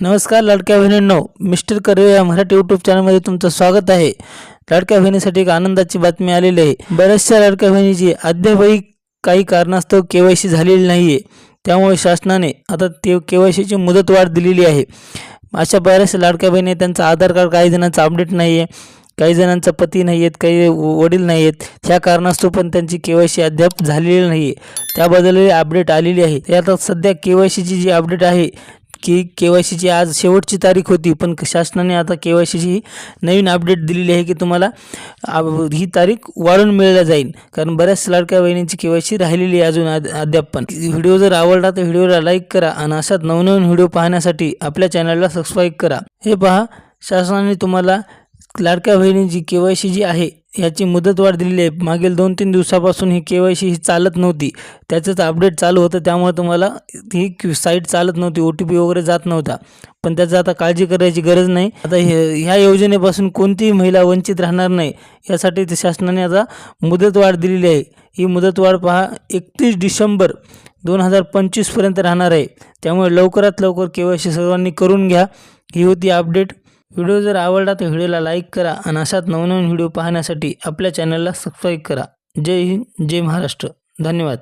नमस्कार लाडक्या बहिणींनो. मिस्टर कर्वे या मराठी यूट्यूब चॅनलमध्ये तुमचं स्वागत आहे. लाडक्या बहिणीसाठी एक आनंदाची बातमी आलेली आहे. बऱ्याचशा लाडक्या बहिणीची अद्यापही काही कारणास्तव के वाय सी झालेली नाही आहे त्यामुळे शासनाने आता ते के वाय सीची मुदतवाढ दिलेली आहे. अशा बऱ्याचशा लाडक्या बहिणी त्यांचा त्यांचं आधार कार्ड काही जणांचं अपडेट नाही आहे काही जणांचा पती नाही आहेत काही वडील नाही आहेत ह्या कारणास्तव पण त्यांची के वाय सी अद्याप झालेली नाही आहे त्याबद्दल अपडेट आलेली आहे. आता सध्या के वाय सीची जी अपडेट आहे की के वाय सीची आज शेवटची तारीख होती पण शासनाने आता के वाय सीची नवीन अपडेट दिलेली आहे की तुम्हाला ही तारीख वाढून मिळल्या जाईल. कारण बऱ्याच लाडक्या बहिणींची के वाय सी राहिलेली आहे अजून अद्याप पण. व्हिडिओ जर आवडला तर व्हिडिओला लाईक करा आणि असाच नवनवीन व्हिडिओ पाहण्यासाठी आपल्या चॅनलला सबस्क्राईब करा. हे पहा शासनाने तुम्हाला लाडक्या बहिणीची के वाय सी जी आहे याची मुदतवाढ दिलेली आहे. मागील दोन तीन दिवसापासून ही के वाय सी ही चालत नव्हती. त्याचंच अपडेट चालू होतं त्यामुळे तुम्हाला ही साईट चालत नव्हती ओ टी पी वगैरे जात नव्हता. पण त्याचं आता काळजी करायची गरज नाही. आता हे ह्या योजनेपासून कोणतीही महिला वंचित राहणार नाही यासाठी ते शासनाने आता मुदतवाढ दिलेली आहे. ही मुदतवाढ पहा एकतीस डिसेंबर दोन हजार पंचवीसपर्यंत राहणार आहे. त्यामुळे लवकरात लवकर के वाय सी सर्वांनी करून घ्या. ही होती अपडेट. व्हिडिओ जर आवडला तर व्हिडिओला लाईक करा आणि अशात नवनवीन व्हिडिओ पाहण्यासाठी आपल्या चॅनलला सबस्क्राईब करा. जय हिंद जय महाराष्ट्र. धन्यवाद.